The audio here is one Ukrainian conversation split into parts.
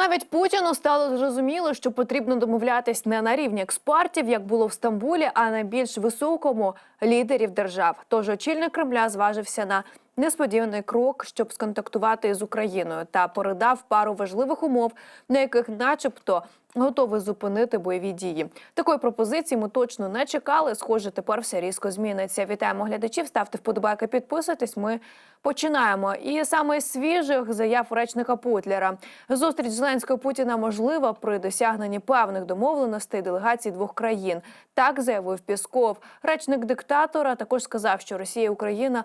Навіть Путіну стало зрозуміло, що потрібно домовлятись не на рівні експертів, як було в Стамбулі, а на більш високому лідерів держав. Тож очільник Кремля зважився на несподіваний крок, щоб сконтактувати з Україною, та передав пару важливих умов, на яких, начебто, готовий зупинити бойові дії. Такої пропозиції ми точно не чекали. Схоже, тепер все різко зміниться. Вітаємо глядачів. Ставте вподобайки, підписуйтесь. Ми починаємо. І саме свіжих заяв речника Путлера. Зустріч Зеленського Путіна можлива при досягненні певних домовленостей делегацій двох країн. Так заявив Пісков. Речник диктатора також сказав, що Росія і Україна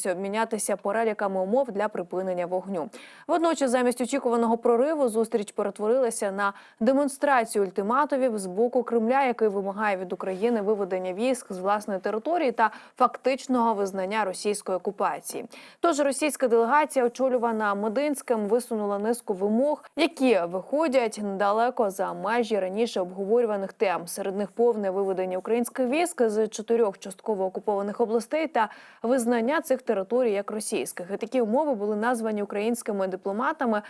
домовилися обмінятися переліками умов для припинення вогню. Водночас, замість очікуваного прориву, зустріч перетворилася на демонстрацію ультиматумів з боку Кремля, який вимагає від України виведення військ з власної території та фактичного визнання російської окупації. Тож російська делегація, очолювана Мединським, висунула низку вимог, які виходять недалеко за межі раніше обговорюваних тем. Серед них повне виведення українських військ з чотирьох частково окупованих областей та визнання цих територій як російських. І такі умови були названі українськими дипломатами.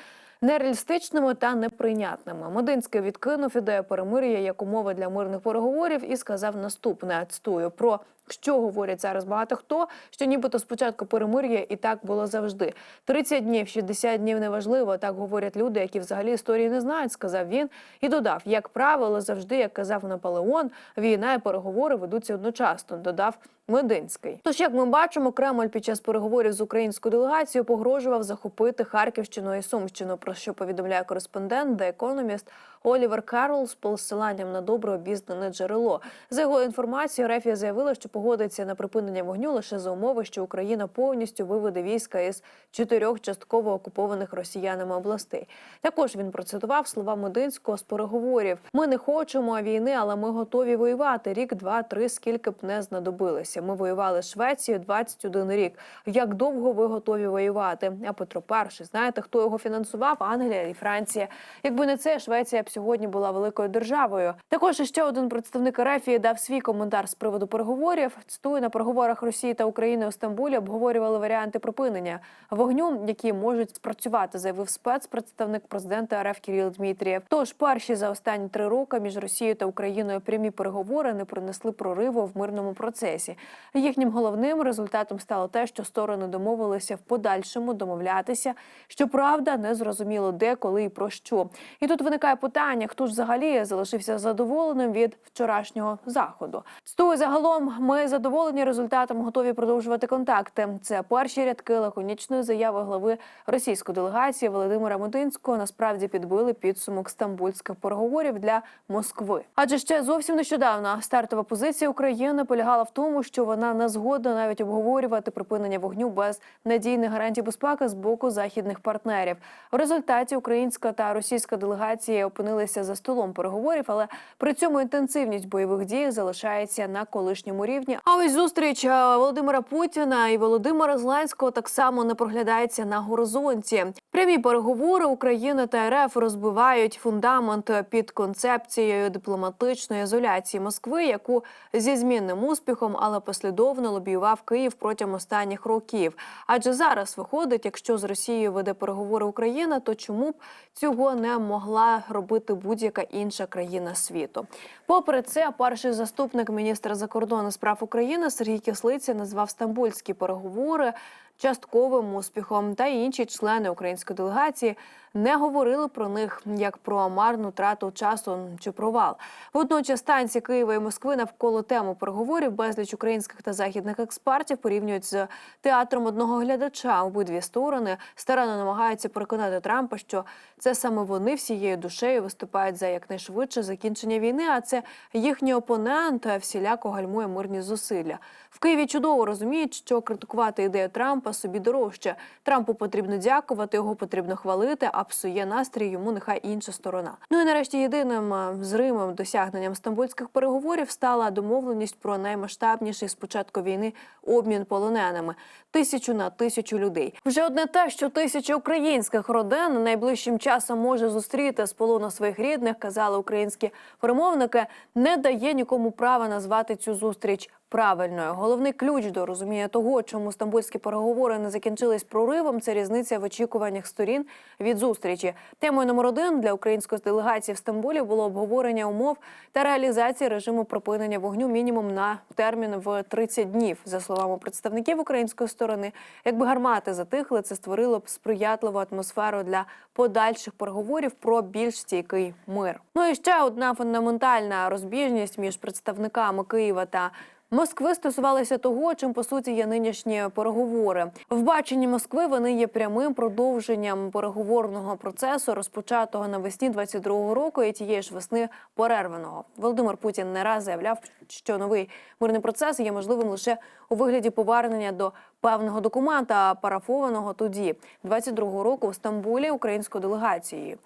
Нереалістичними та неприйнятними Мединський відкинув ідею перемир'я як умови для мирних переговорів і сказав наступне: цитую про що говорять зараз багато хто, що нібито спочатку перемир'я і так було завжди. 30 днів, 60 днів неважливо. Так говорять люди, які взагалі історії не знають, сказав він і додав: як правило, завжди, як казав Наполеон, війна і переговори ведуться одночасно. Додав Мединський. Тож, як ми бачимо, Кремль під час переговорів з українською делегацією погрожував захопити Харківщину і Сумщину, про що повідомляє кореспондент The Economist Олівер Карл з посиланням на добре обізнане джерело. За його інформацією, Рефія заявила, що погодиться на припинення вогню лише за умови, що Україна повністю виведе війська із чотирьох частково окупованих росіянами областей. Також він процитував слова Мединського з переговорів: Ми не хочемо війни, але ми готові воювати рік, два, три, скільки б не знадобилося. Ми воювали з Швецією 21 рік. Як довго ви готові воювати? А Петро І, знаєте, хто його фінансував? Англія і Франція. Якби не це, Швеція б сьогодні була великою державою. Також ще один представник Рефії дав свій коментар з приводу переговорів. Цитую, на переговорах Росії та України у Стамбулі обговорювали варіанти припинення вогню, які можуть спрацювати, заявив спецпредставник президента РФ Кирил Дмитрієв. Тож перші за останні три роки між Росією та Україною прямі переговори не принесли прориву в мирному процесі. Їхнім головним результатом стало те, що сторони домовилися в подальшому домовлятися. Щоправда, не зрозуміло де, коли і про що. І тут виникає питання: хто ж взагалі залишився задоволеним від вчорашнього заходу? Стою загалом, ми задоволені результатом, готові продовжувати контакти. Це перші рядки лаконічної заяви глави російської делегації Володимира Мединського насправді підбили підсумок стамбульських переговорів для Москви. Адже ще зовсім нещодавно стартова позиція України полягала в тому, що вона не згодна навіть обговорювати припинення вогню без надійних гарантій безпеки з боку західних партнерів. В результаті українська та російська делегації опинилися за столом переговорів, але при цьому інтенсивність бойових дій залишається на колишньому рівні. А ось зустріч е, Володимира Путіна і Володимира Зеленського так само не проглядається на горизонті. Прямі переговори України та РФ розбивають фундамент під концепцією дипломатичної ізоляції Москви, яку зі змінним успіхом, але послідовно лобіював Київ протягом останніх років. Адже зараз виходить, якщо з Росією веде переговори Україна, то чому б цього не могла робити будь-яка інша країна світу? Попри це, перший заступник міністра закордонних справ України Сергій Кислиця назвав стамбульські переговори частковим успіхом, та інші члени української делегації не говорили про них як про марну трату часу чи провал. Водночас станції Києва і Москви навколо теми переговорів безліч українських та західних експертів порівнюють з театром одного глядача. Обидві сторони старанно намагаються переконати Трампа, що це саме вони всією душею виступають за якнайшвидше закінчення війни. А це їхній опонент всіляко гальмує мирні зусилля. В Києві чудово розуміють, що критикувати ідею Трампа собі дорожче. Трампу потрібно дякувати, його потрібно хвалити. А псує настрій йому нехай інша сторона. Ну і нарешті єдиним а, зримим досягненням стамбульських переговорів стала домовленість про наймасштабніший з початку війни обмін полоненими тисячу на тисячу людей. Вже одне те, що тисяча українських родин найближчим часом може зустріти з полону своїх рідних, казали українські перемовники, не дає нікому права назвати цю зустріч правильною. Головний ключ до розуміння того, чому стамбульські переговори не закінчились проривом, це різниця в очікуваннях сторін від зустрічі. Темою номер один для української делегації в Стамбулі було обговорення умов та реалізації режиму припинення вогню мінімум на термін в 30 днів. За словами представників української сторони, якби гармати затихли, це створило б сприятливу атмосферу для подальших переговорів про більш стійкий мир. Ну і ще одна фундаментальна розбіжність між представниками Києва та Москви стосувалися того, чим по суті є нинішні переговори. В баченні Москви вони є прямим продовженням переговорного процесу, розпочатого навесні 22-го року і тієї ж весни перерваного. Володимир Путін не раз заявляв, що новий мирний процес є можливим лише у вигляді повернення до певного документа, парафованого тоді, 22-го року в Стамбулі українською делегацією.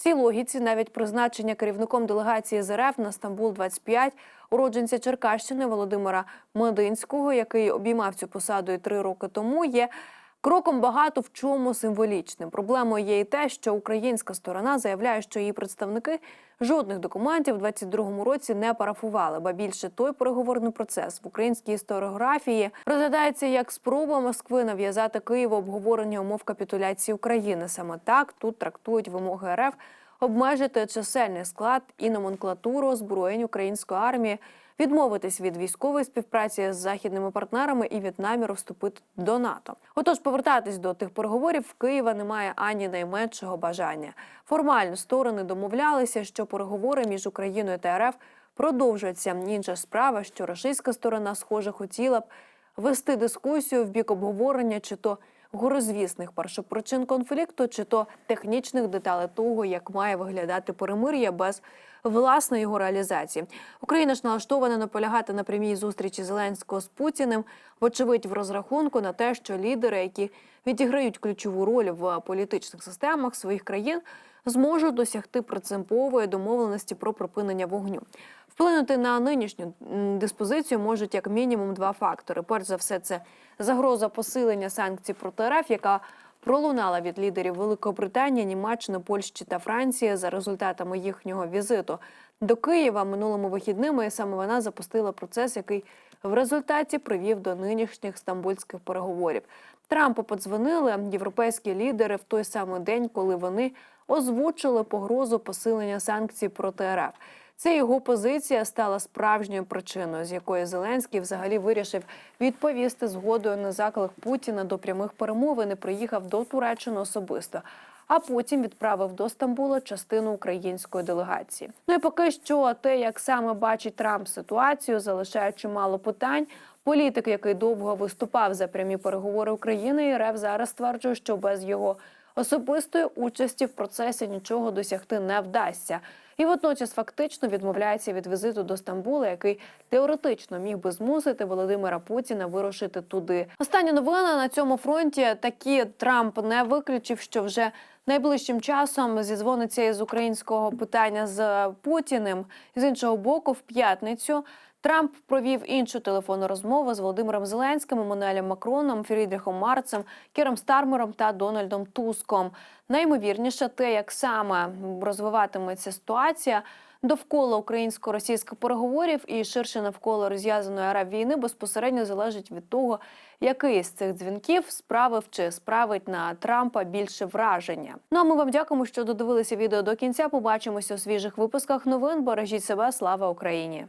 Цій логіці навіть призначення керівником делегації з РФ на Стамбул 25 уродженця Черкащини Володимира Мединського, який обіймав цю посаду і три роки тому, є кроком багато в чому символічним. Проблемою є і те, що українська сторона заявляє, що її представники жодних документів у 22-му році не парафували. Ба більше той переговорний процес в українській історіографії розглядається як спроба Москви нав'язати Києву обговорення умов капітуляції України. Саме так тут трактують вимоги РФ обмежити чисельний склад і номенклатуру озброєнь української армії, відмовитись від військової співпраці з західними партнерами і від наміру вступити до НАТО. Отож, повертатись до тих переговорів в Києва немає ані найменшого бажання. Формально сторони домовлялися, що переговори між Україною та РФ продовжуються. Інша справа, що російська сторона, схоже, хотіла б вести дискусію в бік обговорення, чи то горозвісних першопричин конфлікту, чи то технічних деталей того, як має виглядати перемир'я без власної його реалізації. Україна ж налаштована наполягати на прямій зустрічі Зеленського з Путіним, вочевидь, в розрахунку на те, що лідери, які відіграють ключову роль в політичних системах своїх країн, зможуть досягти принципової домовленості про припинення вогню. Вплинути на нинішню диспозицію можуть як мінімум два фактори. Перш за все, це загроза посилення санкцій проти РФ, яка пролунала від лідерів Великобританії, Німеччини, Польщі та Франції за результатами їхнього візиту до Києва минулими вихідними. І саме вона запустила процес, який в результаті привів до нинішніх стамбульських переговорів. Трампу подзвонили європейські лідери в той самий день, коли вони озвучили погрозу посилення санкцій проти РФ. Це його позиція стала справжньою причиною, з якої Зеленський взагалі вирішив відповісти згодою на заклик Путіна до прямих перемовин і приїхав до Туреччини особисто. А потім відправив до Стамбула частину української делегації. Ну і поки що, те, як саме бачить Трамп ситуацію, залишає чимало питань. Політик, який довго виступав за прямі переговори України, і РФ зараз стверджує, що без його особистої участі в процесі нічого досягти не вдасться. І водночас фактично відмовляється від візиту до Стамбула, який теоретично міг би змусити Володимира Путіна вирушити туди. Остання новина на цьому фронті такі Трамп не виключив, що вже найближчим часом зізвониться із українського питання з Путіним. З іншого боку, в п'ятницю. Трамп провів іншу телефонну розмову з Володимиром Зеленським, Еммануелем Макроном, Фрідріхом Марцем, Кіром Стармером та Дональдом Туском. Наймовірніше, те, як саме розвиватиметься ситуація довкола українсько-російських переговорів і ширше навколо розв'язаної араб війни, безпосередньо залежить від того, який з цих дзвінків справив чи справить на Трампа більше враження. Ну а ми вам дякуємо, що додивилися відео до кінця. Побачимося у свіжих випусках новин. Бережіть себе, слава Україні!